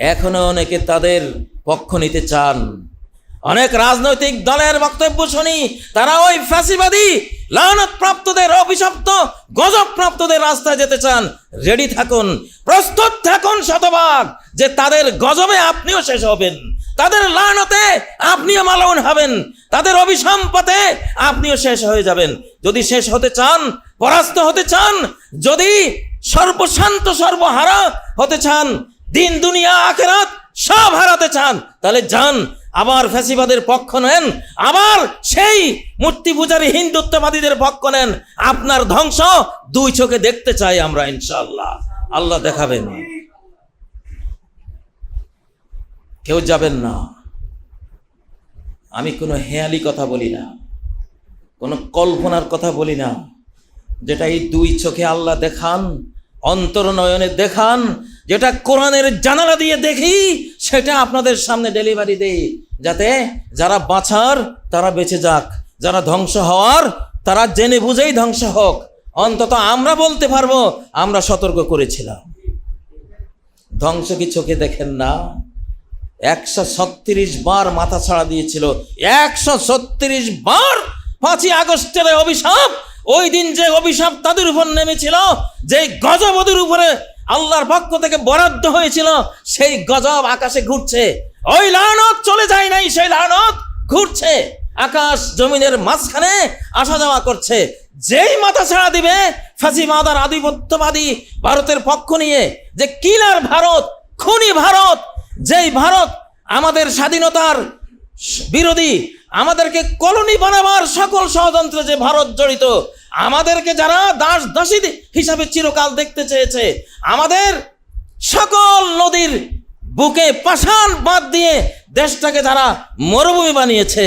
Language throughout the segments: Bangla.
এখনও অনেকে তাদের পক্ষ নিতে চান। অনেক রাজনৈতিক দলের বক্তব্য শুনি, তারা ওই ফ্যাসিবাদী লানত প্রাপ্তদের অভিশপ্ত গজব প্রাপ্তদের রাস্তায় যেতে চান। রেডি থাকুন, প্রস্তুত থাকুন শতভাগ, যে তাদের গজবে আপনিও শেষ হবেন। তাদের লানতে আপনিও মালন হবেন। তাদের অভিসম্পতে আপনিও শেষ হয়ে যাবেন। যদি শেষ হতে চান, পরাস্ত হতে চান, যদি সর্বশান্ত সর্বহারা হতে চান দিন, দুনিয়া, আখেরাত সব হারাতে চান। তাহলে যান, আবার ফ্যাসিবাদের পক্ষ নেন, আবার সেই মূর্তি পূজারী হিন্দুত্ববাদীদের পক্ষ নেন। আপনার ধ্বংস দুই চোখে দেখতে চাই আমরা ইনশাল্লাহ আল্লাহ দেখাবেন। কেউ যাবেন না। আমি কোনো হেয়ালি কথা বলি না। কোনো কল্পনার কথা বলি না। যেটা এই দুই চোখে আল্লাহ দেখান অন্তর নয়নে দেখান যেটা কোরআনের জানালা দিয়ে দেখি, সেটা আপনাদের সামনে ডেলিভারি দেই। যাতে যারা বাঁচার, তারা বেঁচে যাক। যারা ধ্বংস হওয়ার, তারা জেনে বুঝেই ধ্বংস হোক। অন্তত আমরা বলতে পারব, আমরা সতর্ক করেছিলাম। ধ্বংস কি চোখে দেখেন না? একশো ছত্রিশ বার মাথা ছাড়া দিয়েছিল। একশো ছত্রিশ বার পাঁচই আগস্টের অভিশাপ, ওই দিন যে অভিশাপ তাদের উপর নেমেছিল যে গজব ওদের উপরে আল্লাহর পক্ষ থেকে বরাদ্দ হয়েছিল, সেই গজব আকাশে ঘুরছে। ওই লানত চলে যায় নাই, সেই লানত ঘুরছে। আকাশ জমিনের মাঝখানে আসা যাওয়া করছে। যেই মাথা ছাড়া দিবে, ফাঁসি মাদার আধিপত্যবাদী ভারতের পক্ষ নিয়ে যে কিলার ভারত, খুনি ভারত, যেই ভারত আমাদের স্বাধীনতার বিরোধী, আমাদেরকে কলোনি বানাবার সকল ষড়যন্ত্রে যে ভারত জড়িত আমাদেরকে যারা দাস দাসী হিসাবে চিরকাল দেখতে চেয়েছে, আমাদের সকল নদীর বুকে পাষাণ বাদ দিয়ে দেশটাকে যারা মরুভূমি বানিয়েছে,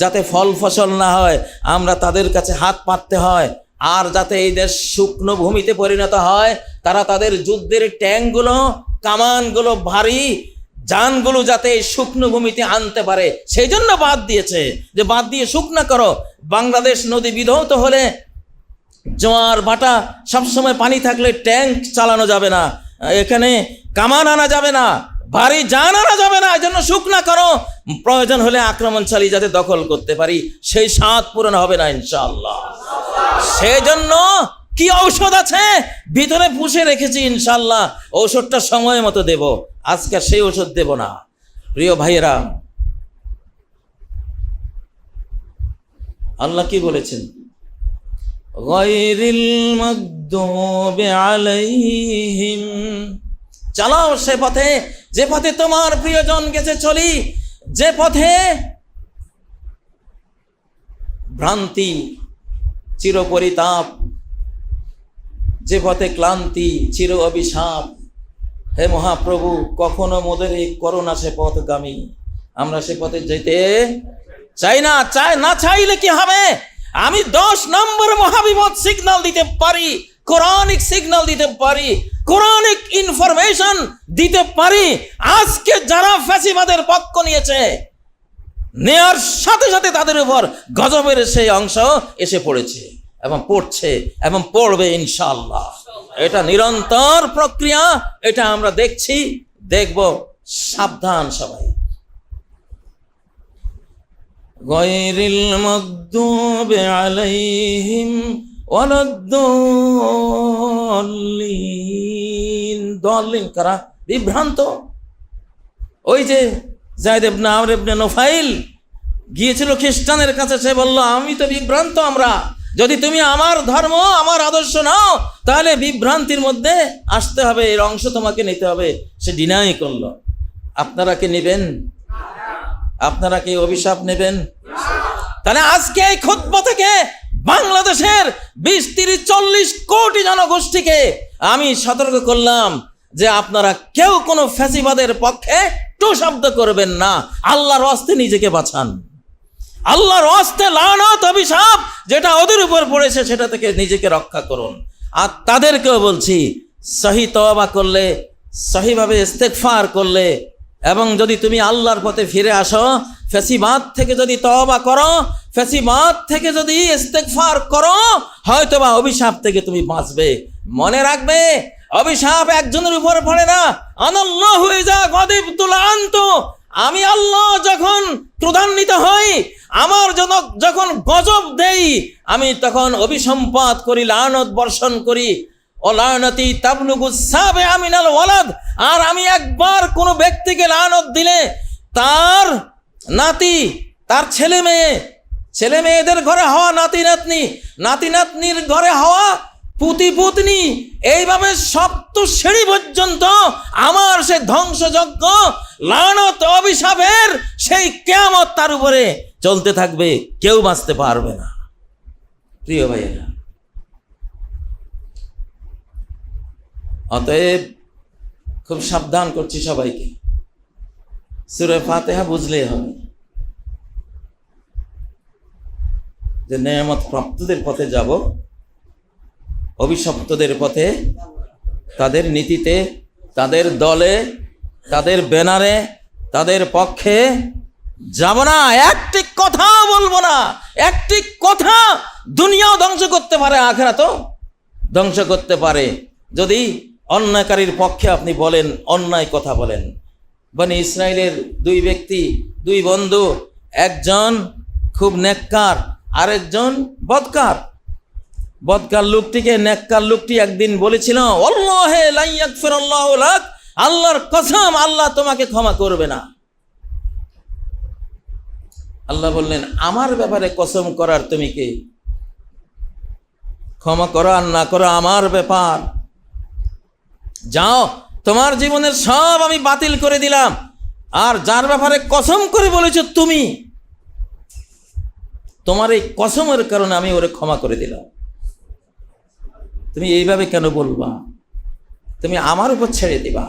যাতে ফল ফসল না হয়, আমরা তাদের কাছে হাত পাততে হয়। আর যাতে এই দেশ শুকনো ভূমিতে পরিণত হয়, তারা তাদের যুদ্ধের ট্যাঙ্কগুলো, কামানগুলো, ভারী যানগুলো যাতে এই শুকনো ভূমিতে আনতে পারে, সেই জন্য বাদ দিয়েছে। যে বাদ দিয়ে শুকনা করো, বাংলাদেশ নদী বিধৌত হলে জোয়ার, ভাটা, সবসময় পানি থাকলে ট্যাঙ্ক চালানো যাবে না। এখানে কামান আনা যাবে না, ভারী যান আনা যাবে না এই জন্য শুকনা করো। প্রয়োজন হলে আক্রমণ চালিয়ে যাতে দখল করতে পারি, সেই স্বাদ পূরণ হবে না ইনশাল্লাহ সেই জন্য কি ঔষধ আছে? ভিতরে পুষে রেখেছি ইনশাল্লাহ ঔষধটা সময় মতো দেব। আজকে সেই ওষুধ দেব না। প্রিয় ভাইয়েরা, আল্লাহ কি বলেছেন? গয়রিল মাগদুবি আলাইহিম। চালাও সে পথে, যে পথে তোমার প্রিয়জন গেছে চলি, যে পথে ভ্রান্তি, চিরপরিতাপ, যে পথে ক্লান্তি, চির অভিশাপ। হে মহাপ্রভু, কখনো মোদের এই করোনা সে পথগামী। আমরা সে পথে যেতে চাই না চাই না, চাইলে কি হবে? আমি দশ নম্বর মহাবিপদ সিগনাল দিতে পারি, কোরআনিক সিগনাল দিতে পারি, কোরআনিক ইনফরমেশন দিতে পারি। আজকে যারা ফ্যাসিবাদের পক্ষ নিয়েছে, নেয়ার সাথে সাথে তাদের উপর গজবের সেই অংশ এসে পড়েছে এবং পড়ছে এবং পড়বে ইনশাল্লাহ এটা নিরন্তর প্রক্রিয়া, এটা আমরা দেখছি, দেখব, সাবধান সবাই। গয়রিল মগদুবে আলাইহিম ওয়ালাদ্দাল্লিন দল্লিন কারা? বিভ্রান্ত। ওই যে জায়দ ইবনে আমর ইবনে নোফাইল গিয়েছিল খ্রিস্টানের কাছে, সে বলল, আমি তো বিভ্রান্ত আমরা। যদি তুমি আমার ধর্ম, আমার আদর্শ নাও, তাহলে বিভ্রান্তির মধ্যে আসতে হবে, এর অংশ তোমাকে নিতে হবে। সে ডিনাই করল। আপনারা কি নেবেন? আপনারা কি অভিশাপ নেবেন? তাহলে আজকে এই খুদ্ থেকে বাংলাদেশের বিশ, তিরিশ, চল্লিশ কোটি জনগোষ্ঠীকে আমি সতর্ক করলাম যে আপনারা কেউ কোনো ফ্যাসিবাদের পক্ষে টু শব্দ করবেন না। আল্লাহর হস্তে নিজেকে বাঁচান। আল্লাহর অস্তে লানত, অভিশাপ যেটা ওদের উপর পড়েছে সেটা থেকে নিজেকে রক্ষা করুন। আর তাদেরকেও বলছি, সহি তওবা করলে, সহিভাবে ইস্তেকফার করলে এবং যদি তুমি আল্লাহর পথে ফিরে আসো, ফেসিবাদ থেকে যদি তওবা করো, ফেসিবাদ থেকে যদি ইস্তেকফার করো, হয়তোবা অভিশাপ থেকে তুমি বাঁচবে। মনে রাখবে, অভিশাপ একজনের উপরে পড়ে না। আনাল্লাহু ইজা গাদিবতুল আন্ত। আমি আল্লাহ যখন ক্রোধান্বিত হই, আমার জন যখন গজব দেই, আমি তখন অভিসম্পাত করি, লানত বর্ষণ করি। ও লানতি তাবলুগুসাবে আমিনাল ওয়ালাদ। আর আমি একবার কোনো ব্যক্তিকে লানত দিলে তার নাতি, তার ছেলে মেয়ে, ছেলে মেয়েদের ঘরে হওয়া নাতি নাতনি, নাতি নাতনির ঘরে হওয়া পুতি পুতনি, এইভাবে সপ্ত সিঁড়ি পর্যন্ত আমার সে ধ্বংসযজ্ঞ, লানত অভিশাপের সেই কেয়ামত তার উপরে চলতে থাকবে, কেউ বাঁচতে পারবে না। প্রিয় ভাইয়েরা অতএব খুব সাবধান করছি সবাইকে। সুরে ফাতেহা বুঝলেই হবে। যে নেয়ামত প্রাপ্তদের পথে যাব, অভিশপ্তদের পথে তাদের নীতিতে, তাদের দলে, তাদের ব্যানারে, তাদের পক্ষে যাব না। একটি কথা বলব না। একটি কথা দুনিয়াও ধ্বংস করতে পারে আখেরা তো ধ্বংস করতে পারে। যদি অন্যায়কারীর পক্ষে আপনি বলেন, অন্যায় কথা বলেন। মানে ইসরায়েলের দুই ব্যক্তি, দুই বন্ধু, একজন খুব নেককার, আরেকজন বদকার। বদকার লোকটিকে, নেককার লোকটি একদিন বলেছিল আল্লাহর কসম, আল্লাহ তোমাকে ক্ষমা করবে না। আল্লাহ বললেন, আমার ব্যাপারে কসম করার তুমি কে? ক্ষমা করা আর না করা আমার ব্যাপার। যাও, তোমার জীবনের সব আমি বাতিল করে দিলাম। আর যার ব্যাপারে কসম করে বলেছ তুমি, তোমার এই কসমের কারণে আমি ওরে ক্ষমা করে দিলাম। তুমি এইভাবে কেন বলবা? তুমি আমার উপর ছেড়ে দিবা।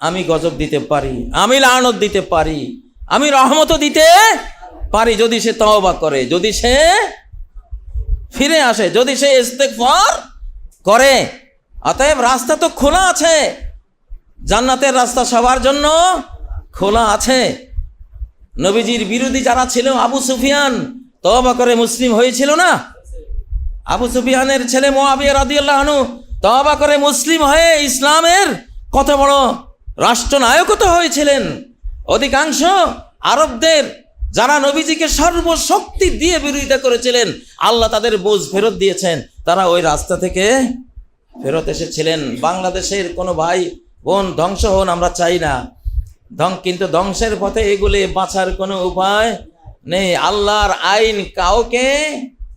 আমি গজব দিতে পারি, আমি লানত দিতে পারি, আমি রহমতও দিতে পারি যদি সে তওবা করে, যদি সে ফিরে আসে, যদি সে ইস্তেগফার করে। অতএব রাস্তা তো খোলা আছে। জান্নাতের রাস্তা সবার জন্য খোলা আছে। নবীজির বিরোধী যারা ছিল, আবু সুফিয়ান তবা করে মুসলিম হয়েছিল না? আবু সুফিয়ানের ছেলে মোয়াবিয়া রাদিয়াল্লাহনু তবা করে মুসলিম হয়ে ইসলামের কত বড় রাষ্ট্রনায়কও তো হয়েছিলেন। অধিকাংশ আরবদের যারা নবীজিকে সর্বশক্তি দিয়ে বিরোধিতা করেছিলেন, আল্লাহ তাদের বোঝ ফেরত দিয়েছেন। তারা ওই রাস্তা থেকে ফেরত এসেছিলেন। বাংলাদেশের কোনো ভাই বোন ধ্বংস হন, আমরা চাই না। ধ্বং, কিন্তু ধ্বংসের পথে এগুলি বাঁচার কোনো উপায় নেই। আল্লাহর আইন কাউকে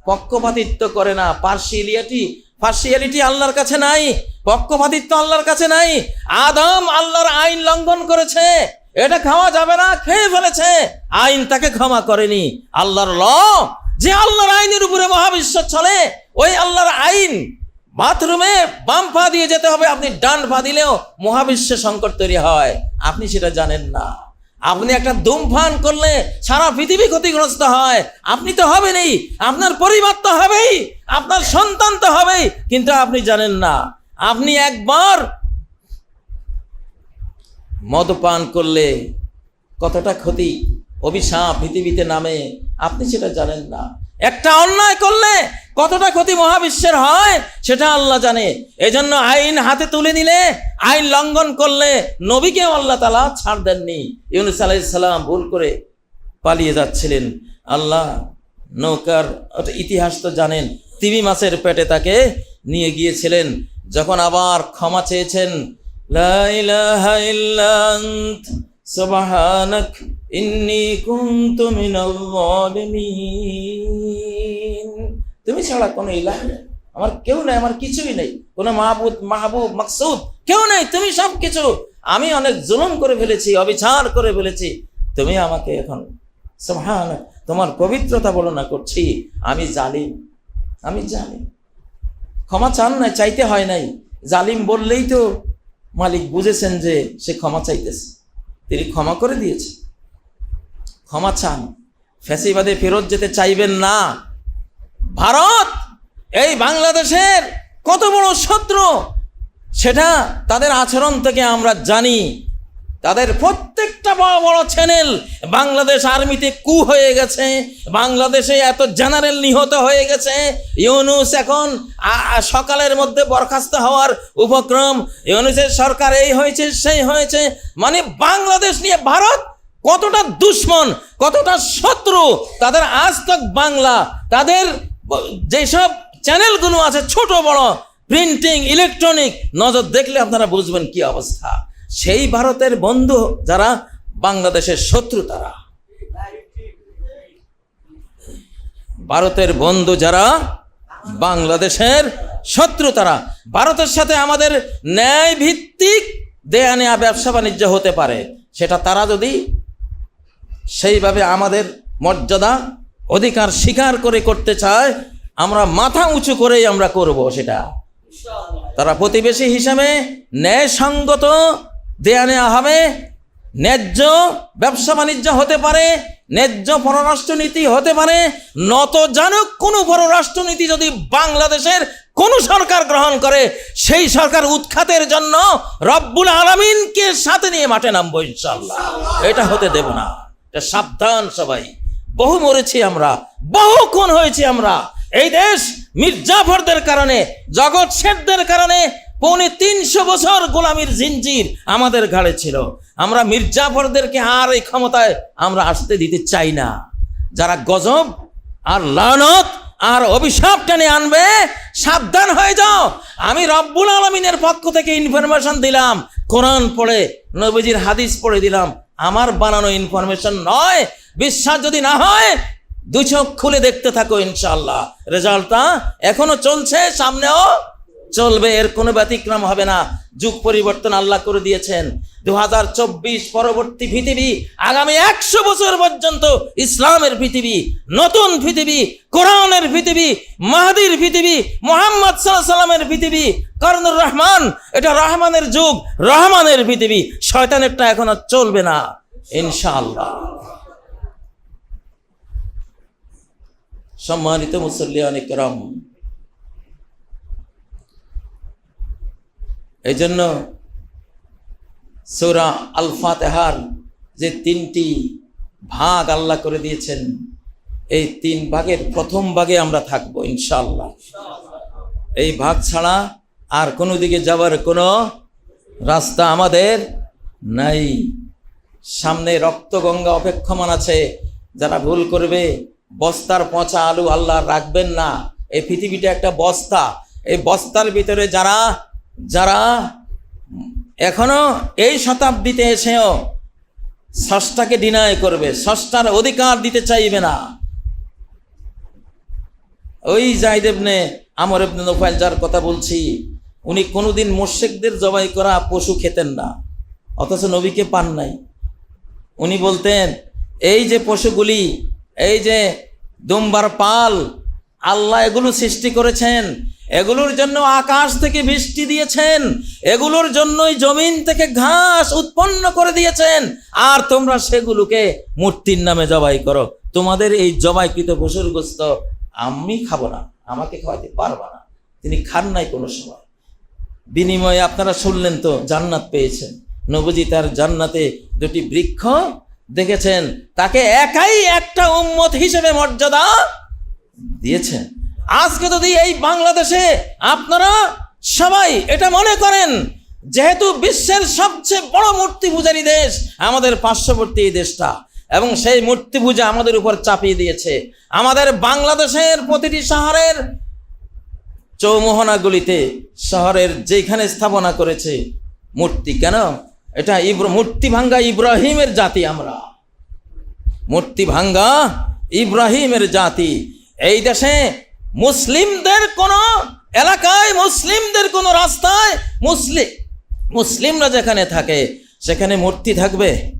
পক্ষপাতিত্ব করে না। পার্সিয়ালিটি পার্সিয়ালিটি আল্লাহর কাছে নাই, পক্ষপাতিত্ব আল্লাহর কাছে নাই। আদম আল্লাহর আইন লঙ্ঘন করেছে, এটা খাওয়া যাবে না, খেয়ে ফেলেছে। আইন তাকে ক্ষমা করেনি। আল্লাহর ল, যে আল্লাহর আইনের উপরে মহাবিশ্ব চলে, ওই আল্লাহর আইন বাথরুমে বাম পা দিয়ে যেতে হবে, আপনি ডান পা দিলেও মহাবিশ্বে সংকট তৈরি হয়। আপনি সেটা জানেন না। আপনি একটা ধূমপান করলে সারা পৃথিবী ক্ষতিগ্রস্ত হয়। আপনি তো হবেনই। আপনার পরিবার তো হবেই। আপনার সন্তান তো হবেই। কিন্তু আপনি জানেন না। আপনি একবার মদ পান করলে কতটা ক্ষতি অভিশাপ পৃথিবীতে নামে, আপনি সেটা জানেন না। একটা অন্যায় করলে কতটা ক্ষতি মহাবিশ্বের হয়, সেটা আল্লাহ জানে। এজন্য আইন হাতে তুলে নিলে, আইন লঙ্ঘন করলে নবীকেও আল্লাহ তালা ছাড় দেননি। ইউনুস আলাইসাল্লাম ভুল করে পালিয়ে যাচ্ছিলেন। আল্লাহ নৌকার ইতিহাস তো জানেন, তিমি মাছের পেটে তাকে নিয়ে গিয়েছিলেন। যখন আবার ক্ষমা চেয়েছেন ইন্নী কুনতু তুমি ছাড়া কোনো ইলাহ নেই। আমার কেউ নেই, আমার কিছুই নেই। কোনো মাহবুদ, মাহবুব, মাকসুদ কেউ নেই, তুমি সব কিছু আমি অনেক জুলুম করে ফেলেছি, অবিচার করে ফেলেছি। তুমি আমাকে এখন সুবহান তোমার পবিত্রতা বর্ণনা করছি। আমি জালিম আমি জালিম। ক্ষমা চান না চাইতে হয় নাই। জালিম বললেই তো মালিক বুঝেছেন যে সে ক্ষমা চাইতেছে। তিনি ক্ষমা করে দিয়েছে ক্ষমা চান। ফ্যাসিবাদে ফেরত যেতে চাইবেন না। ভারত, এই বাংলাদেশের কত বড় শত্রু, সেটা তাদের আচরণ থেকে আমরা জানি। তাদের প্রত্যেকটা বড় বড় চ্যানেল বাংলাদেশ আর্মিতে কু হয়ে গেছে। বাংলাদেশে এত জেনারেল নিহত হয়ে গেছে। ইউনুস এখন সকালের মধ্যে বরখাস্ত হওয়ার উপক্রম। ইউনুসের সরকার এই হয়েছে, সেই হয়েছে। মানে বাংলাদেশ নিয়ে ভারত কতটা দুশ্মন, কতটা শত্রু, তাদের আজ তক বাংলা, তাদের যেসব চ্যানেলগুলো আছে, ছোট, বড়, প্রিন্টিং, ইলেকট্রনিক, নজর দেখলে আপনারা বুঝবেন কি অবস্থা। সেই ভারতের বন্ধু যারা, বাংলাদেশের শত্রু তারা। ভারতের বন্ধু যারা, বাংলাদেশের শত্রু তারা। ভারতের সাথে আমাদের ন্যায় ভিত্তিক দেয়া নেয়া ব্যবসা বাণিজ্য হতে পারে, সেটা তারা যদি সেইভাবে আমাদের মর্যাদা অধিকার স্বীকার করে করতে চায়, আমরা মাথা উঁচু করেই আমরা করব সেটা। তারা প্রতিবেশী হিসাবে ন্যায়সঙ্গত দেয়া নেওয়া হবে। ন্যায্য ব্যবসা বাণিজ্য হতে পারে, ন্যায্য পররাষ্ট্রনীতি হতে পারে, নত জানুক কোনো পররাষ্ট্রনীতি যদি বাংলাদেশের কোন সরকার গ্রহণ করে, সেই সরকার উৎখাতের জন্য রব্বুল আলমিনকে সাথে নিয়ে মাঠে নামবো ইনশাল্লাহ এটা হতে দেব না। সাবধান সবাই। বহু মরেছি আমরা, বহু খুন হয়েছি আমরা। এই দেশ মির্জাফরদের কারণে, জগৎ শেঠদের কারণে পৌনে তিনশো বছর গোলামির জিঞ্জির আমাদের ঘাড়ে ছিল। আমরা মির্জাফরদেরকে আর এই ক্ষমতায় আমরা আসতে দিতে চাই না। যারা গজব আর লানত আর অভিশাপ টেনে আনবে, সাবধান হয়ে যাও। আমি রব্বুল আলমিনের পক্ষ থেকে ইনফরমেশন দিলাম, কোরআন পড়ে, নবীজির হাদিস পড়ে দিলাম। আমার বানানো ইনফরমেশন নয়, বিশ্বাস যদি না হয়, দুই চোখ খুলে দেখতে থাকো ইনশাল্লাহ রেজাল্টটা এখনও চলছে, সামনেও চলবে, এর কোনো ব্যতিক্রম হবে না। যুগ পরিবর্তন আল্লাহ করে দিয়েছেন। দু হাজার চব্বিশ পরবর্তী পৃথিবী, আগামী একশো বছর পর্যন্ত ইসলামের পৃথিবী, নতুন পৃথিবী, কোরআনের পৃথিবী, মাহাদির পৃথিবী, মোহাম্মদ সাল্লামের পৃথিবী করনুর রহমান, এটা রহমানের যুগ, রহমানের পৃথিবী, শয়তানেরটা এখন আর চলবে না, ইনশাআল্লাহ। সম্মানিত মুসল্লিয়ান এই জন্য সৌরা আলফা তেহার যে তিনটি ভাগ আল্লাহ করে দিয়েছেন, এই তিন ভাগের প্রথম ভাগে আমরা থাকব ইনশাল্লাহ এই ভাগ ছাড়া আর কোনো দিকে যাওয়ার কোনো রাস্তা আমাদের নাই। সামনে রক্তগঙ্গা অপেক্ষমান আছে, যারা ভুল করবে, বস্তার পচা আলু আল্লাহ রাখবেন না। এই পৃথিবীটা একটা বস্তা। এই বস্তার ভিতরে যারা যারা এখনও এই শতাব্দীতে এসেও ষষ্ঠাকে ডিনায় করবে, ষষ্ঠার অধিকার দিতে চাইবে না। ওই জাহিদ এবনে আমর এবনে নোফাইল যার কথা বলছি, উনি কোনোদিন মোর্শেকদের জবাই করা পশু খেতেন না, অথচ নবীকে পান নাই। উনি বলতেন, এই যে পশুগুলি, এই যে দুম্বার পাল, আল্লাহ এগুলো সৃষ্টি করেছেন এগুলোর জন্য আকাশ থেকে বৃষ্টি দিয়েছেন। এগুলোর জন্যই জমিন থেকে ঘাস উৎপন্ন করে দিয়েছেন। আর তোমরা সেগুলোকে মূর্তির নামে জবাই করো। তোমাদের এই জবাইকৃত পশুর গোস্ত আমি খাব না, আমাকে খাওয়াতে পারবা না। তিনি খান নাই কোনো সময়। বিনিময়ে আপনারা শুনলেন তো, জান্নাত পেয়েছেন। নবজি তার জান্নাতে দুটি বৃক্ষ দেখেছেন। তাকে একাই একটা উম্মত হিসেবে মর্যাদা দিয়েছেন। আজকে যদি এই বাংলাদেশে আপনারা সবাই এটা মনে করেন, যেহেতু বিশ্বের সবচেয়ে বড় মূর্তি পূজারী দেশ আমাদের পার্শ্ববর্তী এই দেশটা, এবং সেই মূর্তি পূজা আমাদের উপর চাপিয়ে দিয়েছে। আমাদের বাংলাদেশের প্রতিটি শহরের চৌমোহনাগুলিতে শহরের যেখানে স্থাপনা করেছে মূর্তি কেন? এটা ইব্র, মূর্তি ভাঙ্গা ইব্রাহিমের জাতি আমরা। মূর্তি ভাঙ্গা ইব্রাহিমের জাতি। এই দেশে মুসলিমদের কোন এলাকায়, মুসলিমদের কোন রাস্তায় মুসলিম মুসলিমরা যেখানে থাকে, সেখানে মূর্তি থাকবে?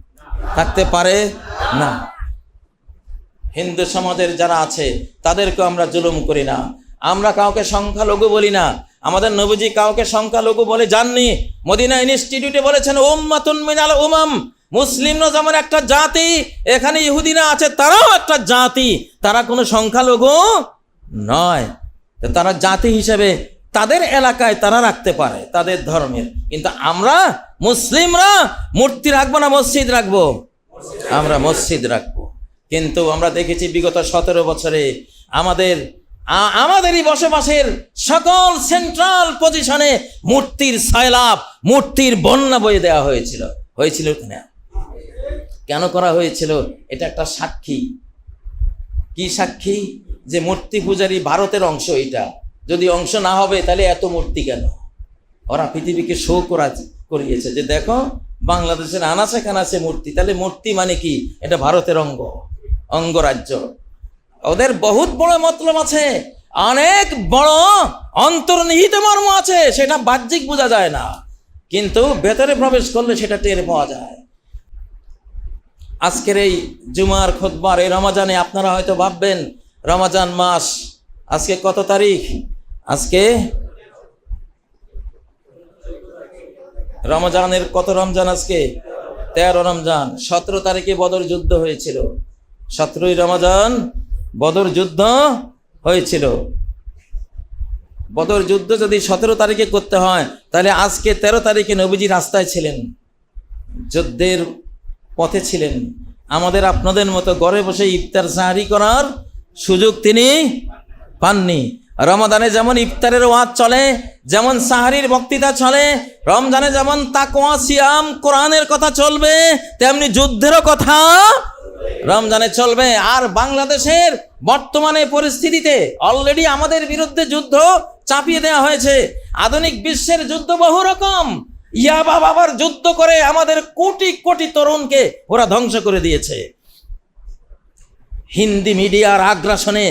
থাকতে পারে না। হিন্দু সমাজের যারা আছে তাদেরকে আমরা জুলুম করি না। আমরা কাউকে সংখ্যালঘু বলি না। আমাদের নবীজি কাউকে সংখ্যালঘু বলে যাননি। মদিনা ইনস্টিটিউটে বলেছেন, উম্মাতুন মিনাল উমাম। মুসলিমরা যেমন একটা জাতি, এখানে ইহুদিনা আছে, তারাও একটা জাতি। তারা কোনো সংখ্যালঘু নয়। তারা জাতি হিসেবে তাদের এলাকায় তারা রাখতে পারে, তাদের ধর্মের। কিন্তু আমরা মুসলিমরা মূর্তি রাখব না মসজিদ রাখব? আমরা মসজিদ রাখব। কিন্তু আমরা দেখেছি বিগত সতেরো বছরে আমাদের আমাদেরই বসবাসের সকল সেন্ট্রাল পজিশনে মূর্তির সয়লাভ মূর্তির বন্যা বয়ে দেওয়া হয়েছিল। হয়েছিল কেন করা হয়েছিল? এটা একটা সাক্ষী। কি সাক্ষী যে মূর্তি পূজারী ভারতের অংশ এটা? যদি অংশ না হবে, তাহলে এত মূর্তি কেন? ওরা পৃথিবীকে শো করা করিয়েছে যে দেখো, বাংলাদেশের আনাচে কানাচে মূর্তি। তাহলে মূর্তি মানে কি? এটা ভারতের অঙ্গ অঙ্গরাজ্য ওদের বহুত বড় মতলব আছে। অনেক বড় অন্তর্নিহিত মর্ম আছে। সেটা বাহ্যিক বোঝা যায় না। কিন্তু ভেতরে প্রবেশ করলে সেটা টের পাওয়া যায়। আজকের এই জুমার খোদবার, এই রমাজানে আপনারা হয়তো ভাববেন, রমাজান মাস, আজকে কত তারিখ? আজকে রমজানের কত রমজান আজকে? তেরো রমজান, সতেরো তারিখে বদর যুদ্ধ হয়েছিল। সতেরোই রমজান বদর যুদ্ধ হয়েছিল। বদর যুদ্ধ যদি সতেরো তারিখে করতে হয়, তাহলে আজকে তেরো তারিখে নবীজি রাস্তায় ছিলেন। যুদ্ধের পথে ছিলেন। আমাদের আপনাদের মতো ঘরে বসে ইফতার সাহারি করার সুযোগ তিনি পাননি। রমাদানে যেমন ইফতারের ওয়াজ চলে, যেমন সাহারির বক্তৃতা চলে, রমজানে যেমন তাকোয়া সিয়াম, কোরআনের কথা চলবে, তেমনি যুদ্ধেরও কথা রমজানে চলবে। আর বাংলাদেশের বর্তমানে পরিস্থিতিতে অলরেডি আমাদের বিরুদ্ধে যুদ্ধ চাপিয়ে দেওয়া হয়েছে। আধুনিক বিশ্বের যুদ্ধ বহু রকম। ইয়াবা বাবার যুদ্ধ করে আমাদের কোটি কোটি তরুণকে ওরা ধ্বংস করে দিয়েছে। হিন্দি মিডিয়ার আগ্রাসনে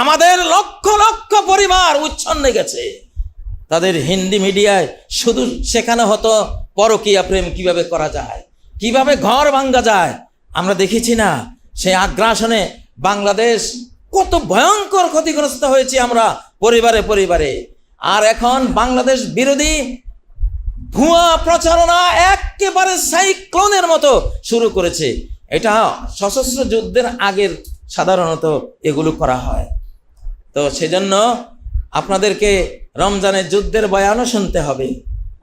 আমাদের লক্ষ লক্ষ পরিবার উচ্ছন্নে গেছে। তাদের হিন্দি মিডিয়ায় শুধু শেখানো হতো পরকীয়া প্রেম কীভাবে করা যায়, কীভাবে ঘর ভাঙ্গা যায়, আমরা দেখেছি না। সেই আগ্রাসনে বাংলাদেশ কত ভয়ঙ্কর ক্ষতিগ্রস্ত হয়েছি আমরা পরিবারে পরিবারে। আর এখন বাংলাদেশ বিরোধী ভুয়া প্রচারণা একেবারে সাইক্লোনের মতো শুরু করেছে। এটা সশস্ত্র যুদ্ধের আগের সাধারণত এগুলো করা হয়। তো সেজন্য আপনাদেরকে রমজানের যুদ্ধের বয়ানও শুনতে হবে,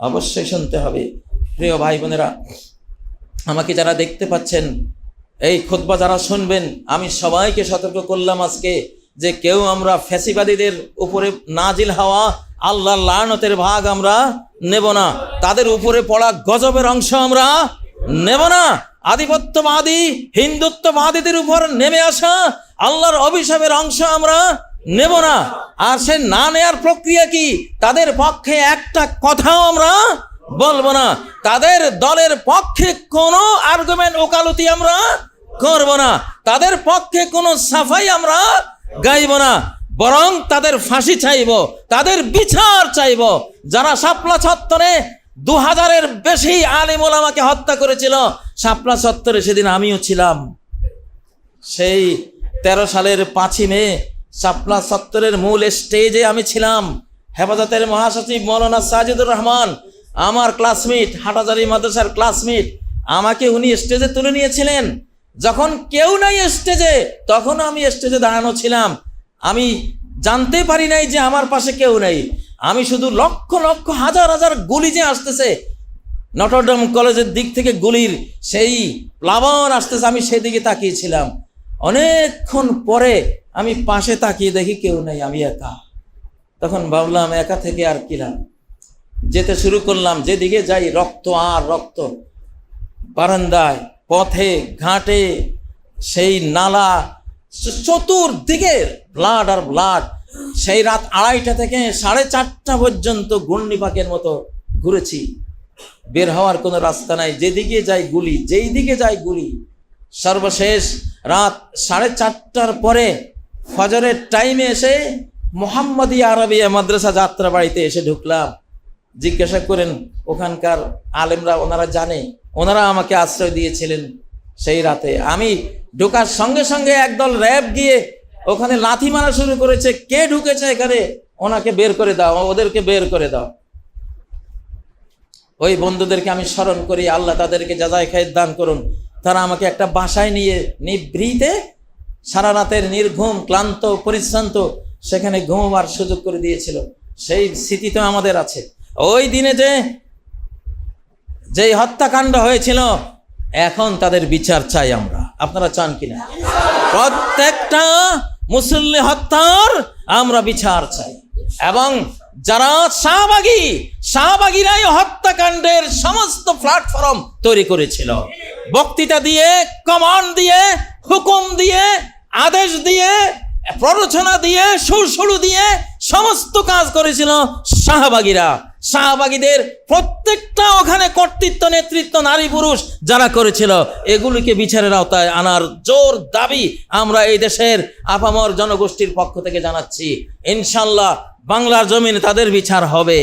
অবশ্যই শুনতে হবে। প্রিয় ভাই বোনেরা, আমাকে যারা দেখতে পাচ্ছেন, এই খুতবা যারা শুনবেন, আমি সবাইকে সতর্ক করলাম আজকে যে কেউ আমরা ফ্যাসিবাদীদের উপরে নাজিল হওয়া আল্লাহ লানতের ভাগ আমরা নেব না। তাদের উপরে পড়া গজবের অংশ আমরা নেব না। আধিপত্যবাদী, হিন্দুত্ববাদীদের উপর নেমে আসা আল্লাহর অভিশাপের অংশ আমরা নেব না। আর সে না নেয়ার প্রক্রিয়া কি? তাদের পক্ষে একটা কথাও আমরা বলব না। তাদের দলের পক্ষে কোনো আর্গুমেন্ট ওকালতি আমরা করব না। তাদের পক্ষে কোনো সাফাই আমরা গাইব না। বরং তাদের ফাঁসি চাইব, তাদের বিচার চাইব। যারা শাপলা চত্বরে দু হাজারের বেশি আলিমুল আমাকে হত্যা করেছিল, শাপলা চত্বরে সেদিন আমিও ছিলাম। সেই তেরো সালের পাঁচই মে শাপলা চত্বরের মূল স্টেজে আমি ছিলাম। হেফাজতের মহাসচিব মৌলানা সাজিদুর রহমান, আমার ক্লাসমেট, হাটাজারি মাদ্রাসার ক্লাসমেট, আমাকে উনি স্টেজে তুলে নিয়েছিলেন। যখন কেউ নাই স্টেজে, তখন আমি স্টেজে দাঁড়ানো ছিলাম। আমি জানতে পারি নাই যে আমার পাশে কেউ নেই। আমি শুধু লক্ষ লক্ষ হাজার হাজার গুলি যে আসতেছে, নটরডাম কলেজের দিক থেকে গুলির সেই প্লাবন আসতেছে, আমি সেদিকে তাকিয়েছিলাম। অনেকক্ষণ পরে আমি পাশে তাকিয়ে দেখি কেউ নেই, আমি একা। তখন ভাবলাম, একা থেকে আর কিলাম যেতে শুরু করলাম, যেদিকে যাই, রক্ত আর রক্ত। বারান্দায়, পথে, ঘাটে, সেই নালা চ- চতুর্দিকে ব্লাড আর ব্লাড সেই রাত আড়াইটা থেকে সাড়ে চারটা পর্যন্ত ঘূর্ণিপাকের মতো ঘুরেছি। বের হওয়ার কোনো রাস্তা নাই। যেদিকে যাই গুলি, যেই দিকে যাই গুলি, সর্বশেষ রাত সাড়ে চারটার পরে ফজরের টাইমে এসে মোহাম্মদী আরবিয়া মাদ্রাসা যাত্রা বাড়িতে এসে ঢুকলাম। জিজ্ঞাসা করেন, ওখানকার আলেমরা ওনারা জানে? ওনারা আমাকে আশ্রয় দিয়েছিলেন। সেই রাতে আমি ঢোকার সঙ্গে সঙ্গে একদল র্যাব গিয়ে ওখানে লাথি মারা শুরু করেছে। কে ঢুকেছে এখানে? ওনাকে বের করে দাও, ওদেরকে বের করে দাও। ওই বন্ধুদেরকে আমি স্মরণ করি, আল্লাহ তাদেরকে যাজাই খায়ের দান করুন। তারা আমাকে একটা বাসায় নিয়ে নিভৃতে সারা রাতের নির্ঘুম, ক্লান্ত, পরিশ্রান্ত সেখানে ঘুমবার সুযোগ করে দিয়েছিল। সেই স্মৃতি তো আমাদের আছে। ওই দিনে যে, যেই হত্যাকাণ্ড হয়েছিল এখন তাদের বিচার চাই আমরা। আপনারা চান কিনা? প্রত্যেকটা মুসল্লি হত্যার আমরা বিচার চাই। এবং যারা শাহবাগী, শাহবাগীরাই হত্যাকাণ্ডের সমস্ত প্ল্যাটফর্ম তৈরি করেছিল, বক্তৃতা দিয়ে কমান্ড দিয়ে, হুকুম দিয়ে, আদেশ দিয়ে, প্ররোচনা দিয়ে সুরসুরু দিয়ে সমস্ত কাজ করেছিল শাহবাগীরা। শাহবাগীদের প্রত্যেকটা ওখানে কর্তৃত্ব, নেতৃত্ব, নারী, পুরুষ যারা করেছিল, এগুলিকে বিচারের আওতায় আনার জোর দাবি আমরা এই দেশের আপামর জনগোষ্ঠীর পক্ষ থেকে জানাচ্ছি। ইনশাল্লাহ বাংলার জমিনে তাদের বিচার হবে।